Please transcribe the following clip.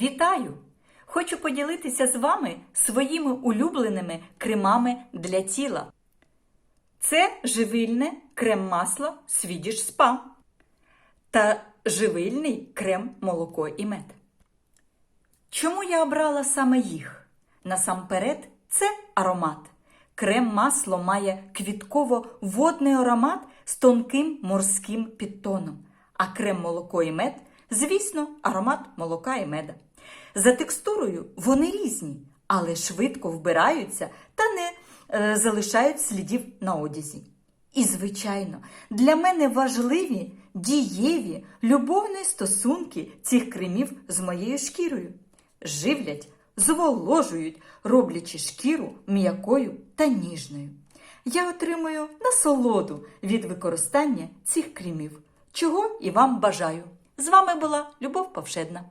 Вітаю! Хочу поділитися з вами своїми улюбленими кремами для тіла. Це живильне крем-масло Swedish Spa та живильний крем молоко і мед. Чому я обрала саме їх? Насамперед, це аромат. Крем-масло має квітково-водний аромат з тонким морським підтоном, а крем молоко і мед, звісно, аромат молока і меда. За текстурою вони різні, але швидко вбираються та не е, залишають слідів на одязі. І, звичайно, для мене важливі дієві любовні стосунки цих кремів з моєю шкірою. Живлять, зволожують, роблячи шкіру м'якою та ніжною. Я отримую насолоду від використання цих кремів, чого і вам бажаю. З вами була Любов Павшедна.